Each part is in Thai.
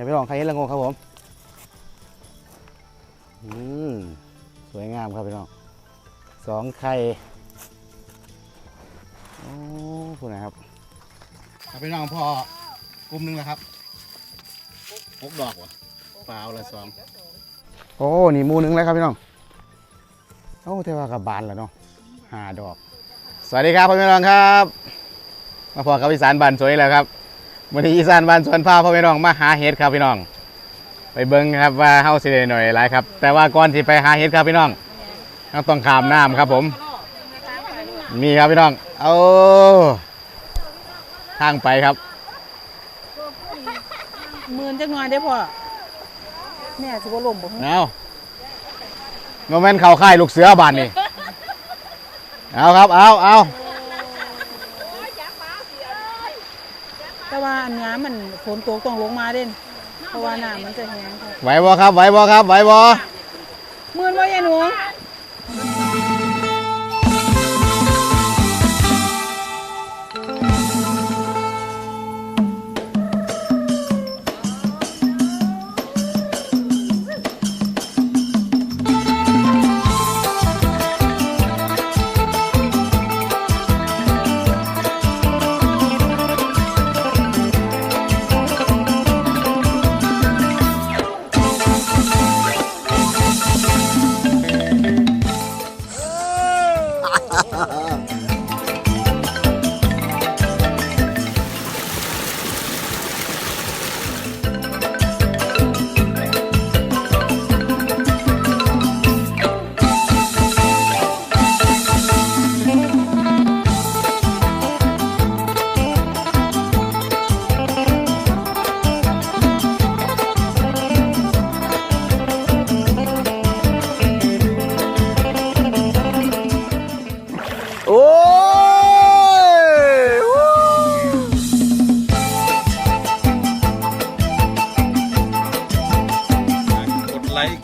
อย่าไปลองใครเห็นละโงกครับผมอืมสวยงามครับพี่น้องสองไข่โอ้พูดนะครับเอาพี่น้องพอกลุ่มหนึงแล้วครับหกดอกวะเปล่าละสองโอ้นี่หมูหนึงแล้วครับพี่น้องโอ้แต่ว่ากับบานแล้วเนาะห้าดอก สวัสดีครับพ่อแม่น้องครับ มาพอกับอีสานบ้านสวยแล้วครับ วันนี้อีสานบ้านสวนพาพ่อแม่น้องมาหาเห็ดครับพี่น้อง ไปเบิ้งครับว่าเฮาสิได้หน่อยหลายครับ แต่ว่าก่อนที่ไปหาเห็ดครับพี่น้องเราต้องข้ามน้ำครับผม มีครับพี่น้องเอาทางไปครับหมื่นจักหน่อยได้อพ่อแม่สิบ่ล่มบ่ฮะเอาโมเมนต์เข่าค่ายลูกเสือบานนี่เอาครับเอาเอา แต่ว่าอั นนี้มันฝนตกต้องลงมาเด่นเพราะว่าน้ำมันจะแห้งค่ะไหวบ่ครับไหวบ่ครับไหวบ่ หมื่นว่ายายหนู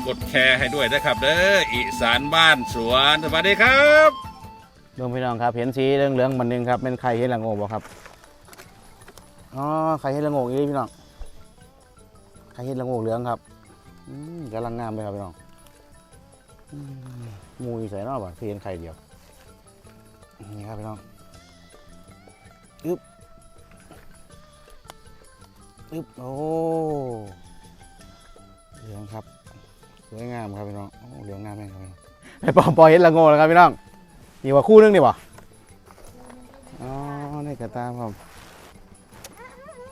กดแชร์ให้ด้วยนะครับเด้ออีสานบ้านสวนสวัสดีครับเบิ่งพี่น้องครับเห็นสีเหลืองๆมันนึงครับเป็นไข่เห็ดละโงกบ่ครับอ๋อไข่เห็ดละโงกอีนี่พี่น้องไข่เห็ดละโงกเหลืองครับอืมกำลังงามเลยครับพี่น้องมูยใส่นอกบ่ที่เห็นไข่เดียวนี่ครับพี่น้องอึ๊บอึ๊บโอ้เหลืองครับ สวยงามครับพี่น้องโอ้เหลืองงามแม่งครับพี่น้องไอ้ปอมปอยเห็ดละโงกแล้วครับพี่น้องนี่ว่าคู่นึงนี่บ่อ๋อนี่กระตามครับ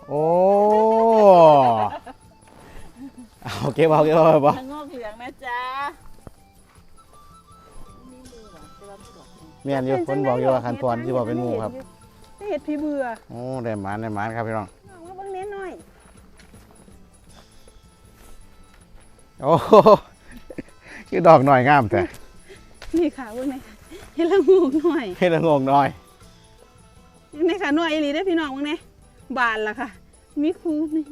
โอ้เอาเก็บเอาเก็บเอาบ่ทางงอกเหลืองนะจ๊ะเมียนอยู่คนบอกอยู่ว่าคันพรที่บอกเป็นหมูครับเห็ดพี่เบื่อโอ้ได้หมานได้หมานครับพี่น้องเอามาเบิ่งเน้นหน่อย โอ้โหคือดอกหน่อยงามแต่นี่ค่ะเบิ่งไหนเห็ดละงูกหน่อยให้ละงงหน่อยนี่ค่ะหน่อยอีหลีได้อพี่น้องเบิ่งไหนบานล่ะค่ะ มีคูนี่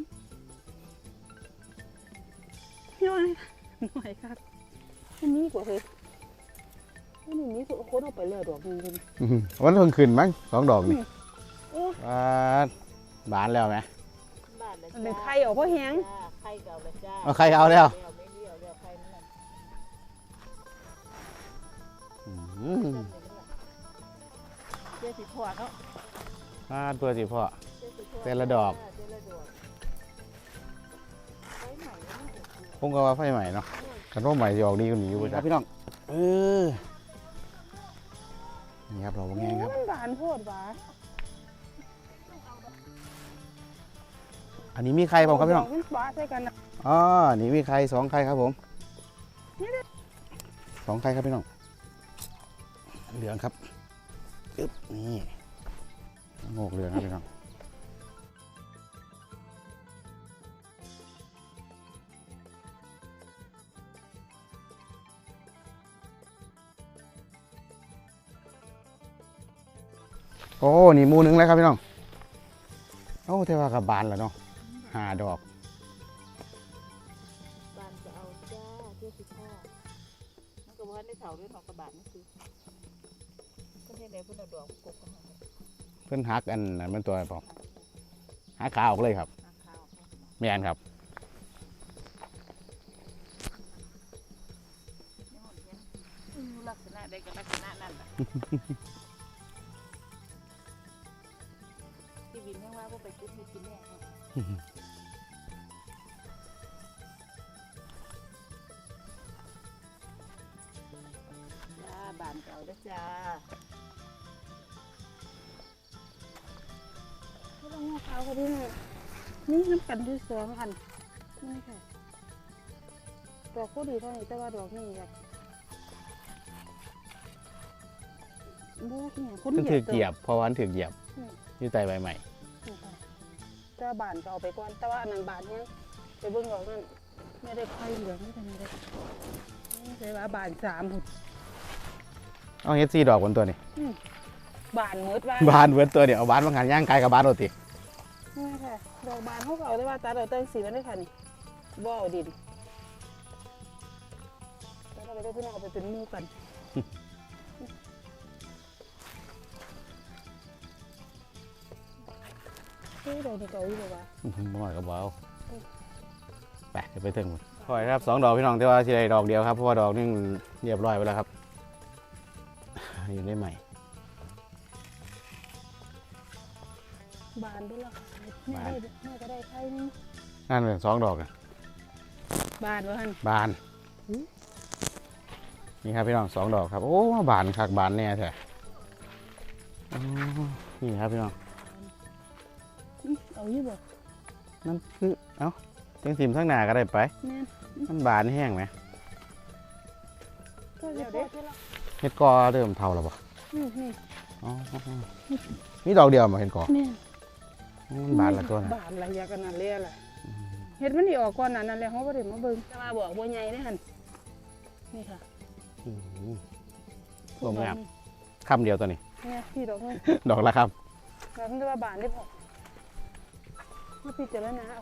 นี่ว่าไงคะหน่อยครับอันนี้กว่าเฮ้ยอันนี้นี่คือโคตรเอาไปเลยดอกนึงเลยอื้อหือวันเพิ่งขึ้นมั้งสองดอกนี่โอ้บานบานแล้วไหมมันเป็นไข่ออกเพราะแห้งไข่เก่าเลยจ้าเอาใครเอาแล้วเลี้ย เจ้าสิพอเนาะบานตัวสิพ่อ เจ้าสิพอแต่ละดอก เจ้าละดอกไข่ใหม่แล้วมันจะคือผมก็ว่าไฟใหม่เนาะคันว่าใหม่จะออกดีกว่านี้อยู่บ่จ๊ะพี่น้องเออนี่ครับเราบ่แงงครับ มันบานโพดหวานอันนี้มีใครบ้างครับพี่น้องมันบานใส่กันนะอ๋อนี่มีใครสองใครครับผมสองใครครับพี่น้อง เหลืองครับอึ๊บนี่โงกเหลืองครับพี่น้องโอ้ นี่มูนึงแล้วครับพี่น้อง โอ้แต่ว่ากับบานแล้วเนาะหาดอก บานจะเอาจ้าเจ้าสิพอมันก็ว่าในเสาด้วยหอกกระบาดนั่นคือ เพิ่นอาดอกกบเมานตักอันนั้นมันตัวบอกหักขาออกเลยครับหาข้าม่นครับนครักษณะใดก็ลักษณะนั้นละที่บินยังว่าบ่ไปกินให้กิแน่เนาะจ้านเก่าด้อจ้า งงอเขาก็ได้นะนี่น้ำกันที่สองอันนี่ค่ะดอกก็ดีเท่านี้แต่ว่าดอกนี่แบบบวกเนี่ยคนมันเหยีถืยอบเหยียบเพราะว่ามันถือเหยียบอืมอยู่ใต้ใบใหม่นี่ค่ะแต่ว่าบานก็เอาไปก่อนแต่ว่าอันนั้นบานเนี่ยไปเบิ่งดอกนั่นไม่ได้ค่อยเหลืองไม่ได้ไม่ได้นี่ใช่ว่าบานสามหุ่นเอาเฮ็ดซี่ดอกบนตัวนี่ บานมืดว่า บานเวิร์ดตัวเดียวเอาบานมางานย่างไกลกับบานโรติ นี่ค่ะดอกบานเขาก็เอาได้ว่าตาดอกเต้นสีมันได้ค่ะนี่บ่เอาดินแล้วเราไปได้พี่น้องเอาไปเป็นหมูกันเฮ้ยดอกนี่เก่าอยู่บ่วะอื้อหือบ่หน่อยก็บ่เอาไปเดี๋ยวไปถึงคอยครับสองดอกพี่น้องแต่ว่าที่ใดดอกเดียวครับเพราะว่าดอกนึงเรียบร้อยไปแล้วครับ อยู่ได้ใหม่บานด้วยล่ะค่ะ แม่ได้แม่ก็ได้ไข่นึงนั่นเป็นสองดอกอะบานวะฮันบานหือนี่ครับพี่น้องสองดอกครับ โอ้บานคักบานแน่แท้อ๋อนี่ครับพี่น้อง อื้อเอาอยู่บ่นั่นคือ เอ้าจังสิมทั้งหน้าก็ได้ไป แม่นมันบานแห้งไหมก็จะพอที่ละเฮ็ดกอเริ่มเท่าแล้วบ่นี่นี่อ๋อมีดอกเดียวมาเห็นกอแม่นอ๋อ มันบานละตัวน่ะบานอะไรอยางกันนั่นเลยล่ะเฮ็ดมันนี่ออกก่อนนั้นนั่นแหละเขาบ่ได้มาเบิ่งแต่ว่าบอกบ่ใหญ่เด้อหั่นนี่ค่ะอื้อหือรวมงามคำเดียวตัวนี้ เนี่ยพี่ดอกนึงดอกละครับแล้วมันจะว่าบานได้พอมาพิจารณาเอา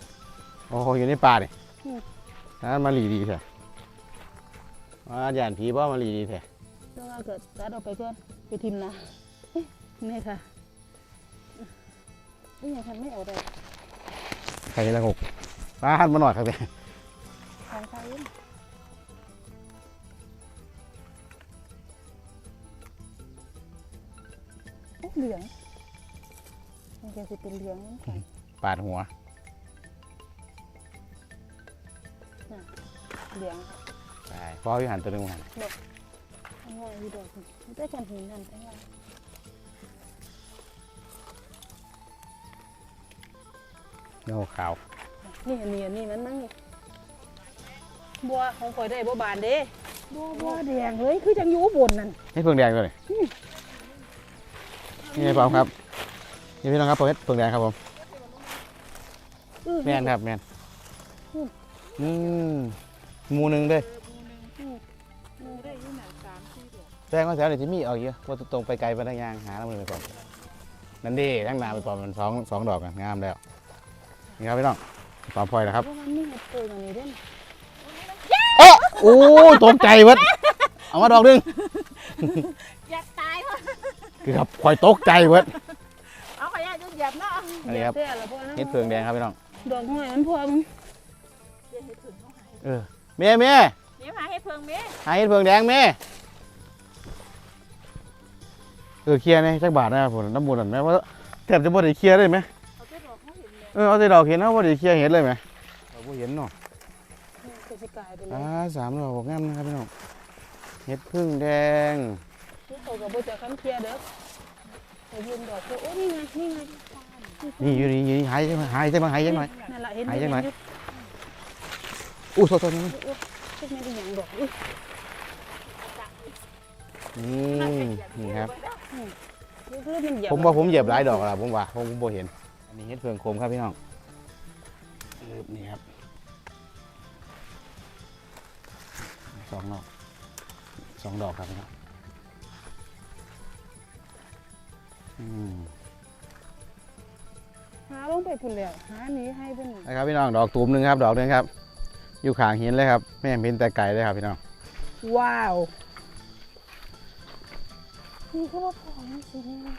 โอ้โหอยู่ในป่านี่อืม นั่นมาหลีดีแท้ว่าย่านผีบ่มาหลีดีแท้แต่ว่าเกิดตัดออกไปก่อนไปทิมนะเอ๊ะนี่ค่ะ นี่ยังทันไม่ออกเลยใครละหกบ้านมาหน่อยครับเนี่ยของใครเองโอ้เหลืองมันจะสิเป็นเหลืองนั่นค่ะปาดหัวเหลืองค่ะใช่พอวิหารตัวหนึงหันอันว่าอยู่ดอกนี่มันได้กันหินนั่นอันว่า เนื้อขาว นี่อันนี้อันนี้มันมั้งนี่บัวของข่อยได้บัวบานเด้บัวบัวแดงเลยคือจังอยู่อุบนนั่นให้เพิ่งแดงตัวนี้นี่ไงปอมครับนี่พี่น้องครับผมเฮ็ดเพิ่งแดงครับผมอื้อแม่นครับแม่นอืมหมูหนึ่งเด้องูได้อยู่หนังสามสี่ดอกแจ้งว่าแถวเดี๋ยวที่มีเอาเยอะว่าตรงไปไกลไปได้ยางหาแล้วมือไปก่อนนั่นดีทั้งหนาไปปอมมันสองสองดอกอะงามแล้ว นี่ครับพี่น้องปอมพลอยนะครับเพราะมันมีเห็ดเกิดอย่างนี้เด้นโอ้โอ้ตกใจเว้ยเอามาดอกหนึงอยากตายวะเกือบคอยตกใจเว้ยเอาขยะจนเหยียบเนาะอันนี้ครับเดี๋ยวแต่ละพวกนั้นเฮ็ดเพิงแดงครับพี่น้องดอกหน่อยมันพอมึงเดี๋ยวให้ถึงเขาหายเออแม่แม่เดี๋ยวหาให้เพิงเมหาเฮ็ดเพิงแดงแม่เออเคลียร์ในจักบาทนะครับผมน้ำมูลนั่นแม่ว่าแทบจะบ่ได้เคลียร์เลยไหม เขาจะบอกเขาเห็นเลยเออเอาแต่ดอกเห็นนะบ่ได้เคลียร์เห็ดเลยไหมเราบ่เห็นเนาะจะสิกลายไปเลอ่ายสามดอกบอกงามนะครับพี่น้องเฮ็ดพึ่งแดงที่เขากับโบจะคันเคลียร์เด้อไปยืนดอกเพื่อโอ้นี่ไงนี่ไงนี่อยู่นี่อยู่นี่หายจังหน่อยหายจังหน่อยหายจังหน่อย นั่นแหละเห็นหายจังหน่อยเห็อู้โทษโทษนี่อยู่ชุดนี้เป็นอย่างดอกอุ้ยนี่นี่ครับคือมันเหยียบผมว่าผมเหยียบหลายดอกแล้วผมว่าผมบ่เห็น อันนี้เฮ็ดเพิงโคมครับพี่น้องอึ๊บนี่ครับสองดอกสองดอกครับพี่น้องอืมหาลงไปพุ่นแล้วหาหนี้ให้เป็นหนึ่งนะครับพี่น้องดอกตูมหนึ่งครับ ดอกหนึงครับ อยู่ข้างหินเลยครับแม่เห็นแต่ไกลเลยครับพี่น้องว้าวนี่ก็ว่าของสิเนี่ย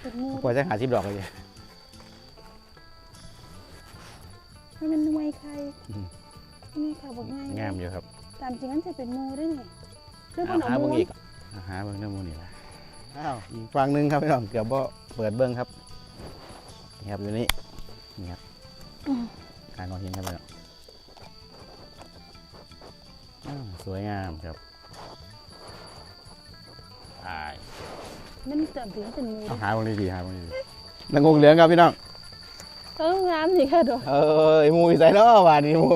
เป็นงูกว่าจะหาสิบดอกเลย มันเป็นหน่วยไข่อืม นี่ค่ะบอกง่ายงามอยู่ครับตามจริงมันจะเป็นงูได้ไงคือมัเอานเอาหามูเบิ่งนอีกอาหาเบิ้งเรื่องมูนี่ละอ้าวอีกฝั่งหนึ่งครับพี่น้องเกือบบ่เปิดเบิ้งครับนี่ครับอยู่นี่นี่ครับการนอนหินครับพี่น้องอ้าวสวยงามครับไปมันจะถึงเป็นงูเอาหาตรงนี้ดีหาตรงนี้ดีนางงเหลืองครับพี่น้อง เอองามนี่ค่ะดอกเออไอหมูอยู่ใส่เนาะบาดนี้หมู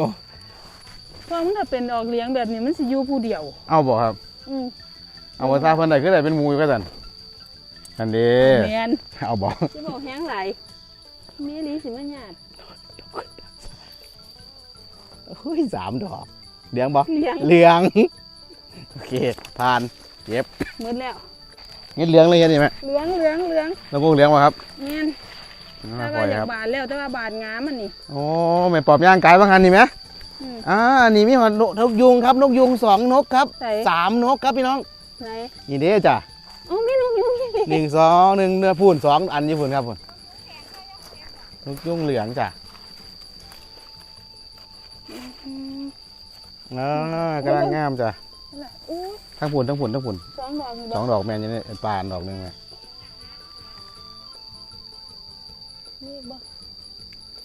เพราะมันถ้าเป็นออกเลี้ยงแบบนี้มันสิอยู่ผู้เดียว เอาบอกครับ อืมเอาภาษาเพิ่นได้คือได้เป็นหมูอยู่ก็สั่นอันเด้แมนเอาบอกสิบอกแห้งไหลายมีหลีสิมาหยาดเฮ้ยสามดอกเหลืองบอกเลี้ยงเหลืองโอเคผ่านเย็บหมดแล้ว เงี้ยเหลืองเลยเห็นไหมเหลืองเหลืองเหลืองแล้วพวกเหลืองวะครับ แม่น แต่ปล่ว่าอยอยาคกรับบานแล้วแต่ว่าบานงามมันนี่โอ้ไม่ปอบย่างกายบางอันนี่ไหมอืมอ่านี่มีหอนนกยุงครับนกยุงสองนกครับใส่สามนกครับพี่น้องไหนนี่เด้จ้ะอ๋อไม่นุ่งยุ่งนี่หนึ่งสองหนึ่งเนื้อพูนสองอันญี่ปุ่นครับผมนกยุงเหลืองจ้ะอืมอ่ากำลังงามจ้ะนั่นแหละอู้ทั้งผุนทั้งผุนทั้งผุนสองดอกนี่สองดอกแมนอยังนี่ปานดอกหนึ่งไง นี่บ่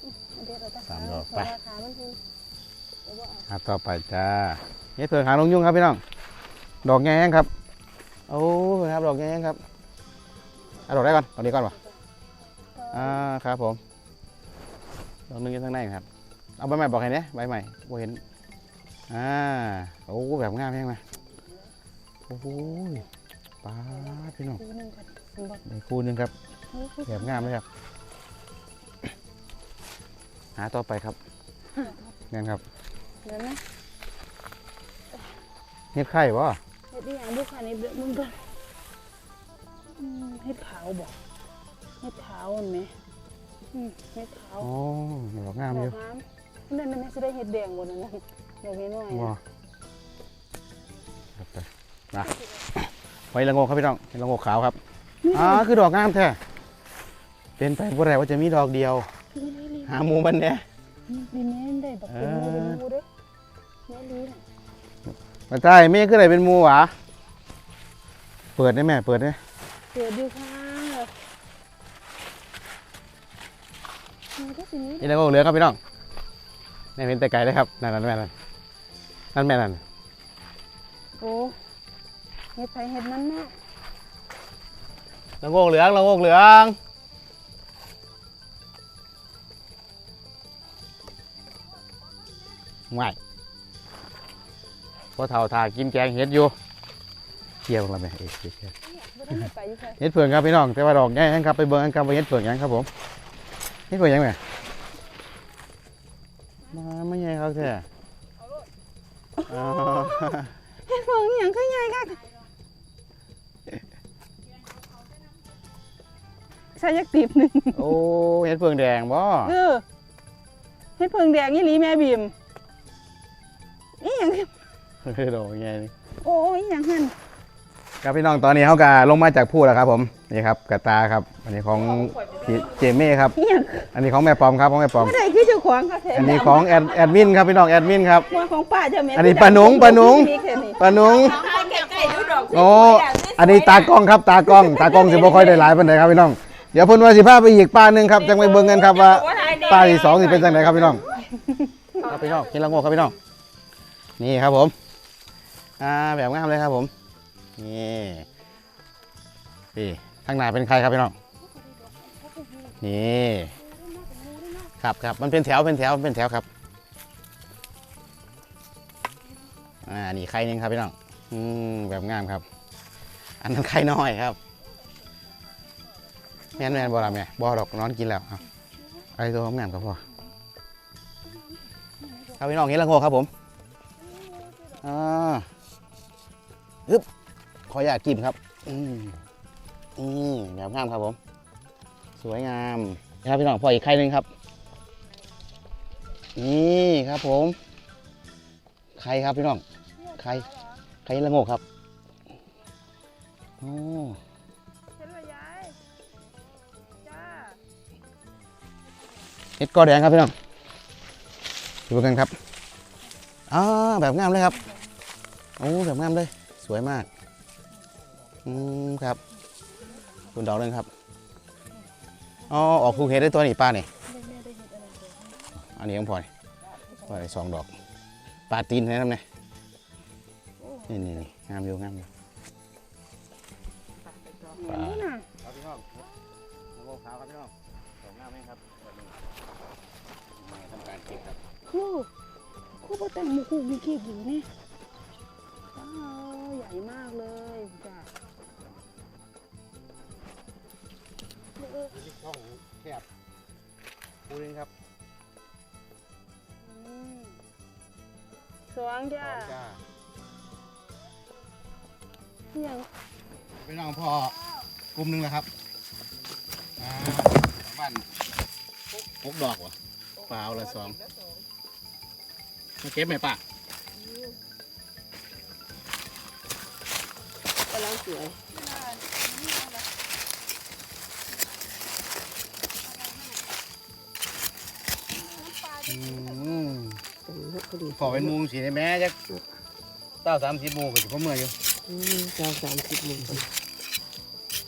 อืมเดี๋ยวเราจะสามหดอกไป ราคามันคือเอาบ่เอาหาต่อไปจ้าเฮ็ดเผือกหางนกยุงครับพี่น้อง ดอกแงงครับ โอ้ครับดอกแงงครับเอาดอกได้ก่อนเอาดีก่อนวะอ่าครับผม ดอกหนึงอยู่ข้างในครับ เอาใบใหม่บอกให้เนี่ยใบใหม่บ่เห็น อ่า โอ้แบบงามแห้งไหมโอ้โหป้าดพี่น้องคู่หนึงก่อนมันบ่ในคู่หนึงครับเฮ้ยคือแบบงามเลยครับ หาต่อไปครับนั่นครับเดี๋ยวนะเฮ็ดไข่บ่เฮ็ดอีหยังบุคคานี่เดี๋ยวมึงก่อนอืมเฮ็ดขาวบ่เฮ็ดขาวเห็นไหมอืมเฮ็ดขาวโอ้ดอกงามดออยู่กงามนั่นน่ะแม่สิได้เฮ็ดแดงบ่นั่นน่ะเดี๋ยวนี้หน่อยบ่นะครับไปมาไว้ละโงกครับพี่น้องเป็นละโงกขาวครับอ่าคือดอกงามแท้เป็นไปบ่ได้ว่าจะมีดอกเดียวนี่นี่นี่ หาหมูมันเนี่ยนี่แม่นได้บักเป็นหมูเป็นหมูเด้แม่ดีน่ะมาใช่แม่คืออะไรเป็นหมูหวะเปิดได้แม่เปิดได้เกิดอยู่ค่ะมันก็สินี้นี่ละโงกเหลืองครับพี่น้องนี่เป็นแต่ไก่เลยครับนั่นนั่นแม่นั่นนั่นแม่นั่นโอ้เฮ็ดไผเฮ็ดมันแม่ละโงกเหลืองละโงกเหลือง ง่ายพอเท่าทากินแกงเห็ดอยู่เกี่ยวแล้วไหมเอ๊ะเกี่ยวบ่ได้ไปอยู่ค่ะเฮ็ดเผือกครับพี่น้องแต่ว่าดอกใหญ่ยังครับไปเบิ่งกันครับว่าเฮ็ดเผือกยังครับผมเฮ็ดเผือกยังไงมาไม่ใหญ่ครับแท้เฮ็ดเพิ่งอีหยังคือใหญ่ค่ะใส่ยักตีบหนึ่งโอ้เฮ็ดเผือกแดงบ่เออเฮ็ดเพิ่งแดงอีหลีแม่บีม อีหยังเฮ้ยดอกใหญ่นี่โอ้อีหยังหั่นครับพี่น้องตอนนี้เขาก็ลงมาจากพูดแล้วครับ ผมนี่ครับกระตาครับ อันนี้ของพี่เจเม่ครับ อีหยังอันนี้ของแม่ปอมครับของแม่ปอมบ่ได้คือเจ้าของค่ะแท้อันนี้ของแอดแอดมินครับพี่น้องแอดมินครับของป้าเจ้าแม่อันนี้ปาหนุงปาหนุง มีแค่นี้ปานุงอกโอ้อันนี้ตากล้องครับตากล้อง ตากล้องสิบ่ค่อยได้หลายปานใดครับพี่น้องเดี๋ยวเพิ่นว่าสิพาไปอีกป้าหนึงครับจังไปเบิ่งกันครับว่าป้าที่สองสิเป็นจังไดครับพี่น้องครับพี่น้องกินละโงกครับพี่น้อง นี่ครับผมอ่าแบบงามเลยครับผมนี่นี่ข้างหน้าเป็นใครครับพี่น้องนี่ครับครับมันเป็นแถวเป็นแถวเป็นแถวครับอ่านี่ไข่นึงครับพี่น้องอืมแบบงามครับ อันนั้นไข่น้อยครับแม่นแม่นบ่ละแม่บ่ดอกนอนกินแล้วเอาไอ้ตัวงามครับพ่อครับพี่น้องเห็นละโงครับผม ออยากกินครับ อืมอืมแบบงามครับผม สวยงามนะครับพี่น้องพออีกไข่หนึ่งครับ นี่ครับผม ไข่ครับพี่น้อง ไข่ ไข่ละโงกครับโอ้เห็นบ่ยายจ้าเห็ดกอแดงครับพี่น้องดูกันครับอ่าแบบงามเลยครับ โอ้แบบงามเลย สวยมาก อืมครับคุณดอกหนึงครับอ๋อออกภูเห็ดได้ตัวนี้ป้านี่ไม่แม่ได้เห็นอะไรเลยอันนี้ยังพอนี่พอได้สองดอกปลาตีนนะน้ำเนี่ยนี่นี่นี่งามอยู่งามอยู่ปลานี่น่ะครับพี่น้องโลขาวครับพี่น้องสองงามไหมครับมาทำการเก็บครับคู่คู่ปลาแตงมูคู่มีกีบอยู่นี่ว้าวใหญ่มากเลยจ้ะ ที่ช่องแคบปูนึงครับอืมสองจ้าจ้านี่ยังพี่น้องพ่อกลุ่มหนึงแล้วครับอ่าบ้านพกดอกวะเปล่าละสองมาเก็บไหมป้ากำลังสวย พอดีพอเป็นมุงสีในแม่จะเต้าสามสิบโมงก็จะพ่อเมื่อยอยู่อืมเจ้าสามสิบมุมก่อน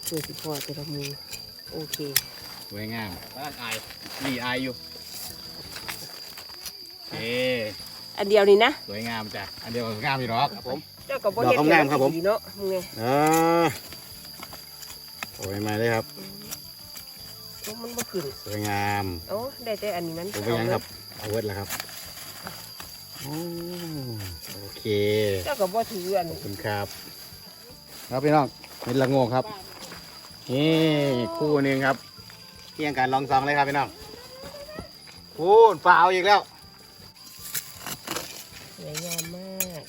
เพื่อสิพอจะละมือโอเคสวยงามร่างอายดีอายอยู่โอเคอันเดียวนี่นะสวยงามจ้ะอันเดียวกับงามอยู่หรอกครับผมเจ้าก็บ่ดอกเฮ็ดงามๆครับผมดีเนาะมึงไงอ่าสวยมาเลยครับโอ้มันบ่ขึ้นสวยงามโอ้ได้แต่อันนี้มันผมเป็นยังครับเอาเวิร์ดแล้วครับ โอ้โอเคเจ้าก็บ่ถืออันขอบคุณครับ ครับพี่น้องเป็นละโงกครับ นี่คู่หนึ่งครับเที่ยงการลองซองเลยครับพี่น้องคูณเปล่าอีกแล้วสวยงามมาก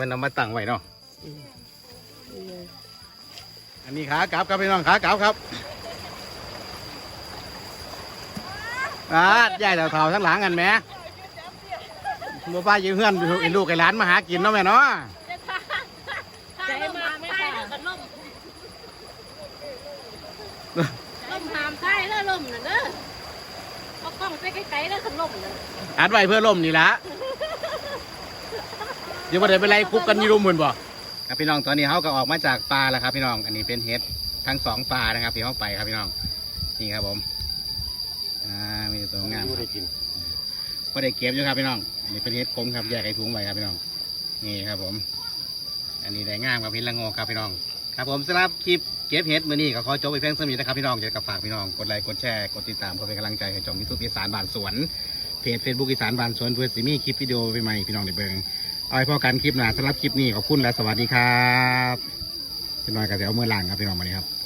มันนำมาตั้งไว้เนาะอืมนี่ไงอันนี้ขากลับครับพี่น้องขากลับครับอ่าใหญ่เต่าเท่าทั้งหลังกันแหม่ บัวป้ายืมเพื่อนเห็นลูกไอ้หลานมาหากินเนาะแม่เนาะใจมากไม่ค่ะกันล่มล่มหามใต้แล้วล่มน่ะเด้อเอากล้องไปไกลๆแล้วขันล่มน่ะอัดไว้เพื่อล่มนี่ละเดี๋ยววันไหนเป็นไรคุกกันอยี่รุมเหมือนบ่ครับพี่น้องตอนนี้เขาก็ออกมาจากปลาแล้วครับ พี่น้อง อันนี้เป็นเห็ดทั้งสองปลานะครับที่เขาไปครับพี่น้องนี่ครับผมอ่ามีแต่ตัวงามครับ ก็ได้เก็บอยู่ครับพี่น้องอันนี้เป็นเห็ดคมครับแยกไอ้ถุงไว้ครับพี่น้อง นี่ครับผม อันนี้ได้งามครับเห็ดละงกครับพี่น้อง ครับผมสำหรับคลิปเก็บเห็ดมือนี้ก็ขอจบไปเพียงเท่านี้นะครับพี่น้องอยากจะฝากพี่น้องกดไลค์กดแชร์กดติดตามเพื่อเป็นกำลังใจให้ช่องยูทูบอีสานบานสวนเพจเฟซบุ๊กอีสานบานสวนเพื่อสิมีคลิปวิดีโอใหม่ๆพี่น้องได้เบิ่งเอาไว้พอกันคลิปหน้าสำหรับคลิปนี้ขอบคุณและสวัสดีครับพี่น้อยกับเดี๋ยวเอามือล่างครับพี่น้องมานี้ครับ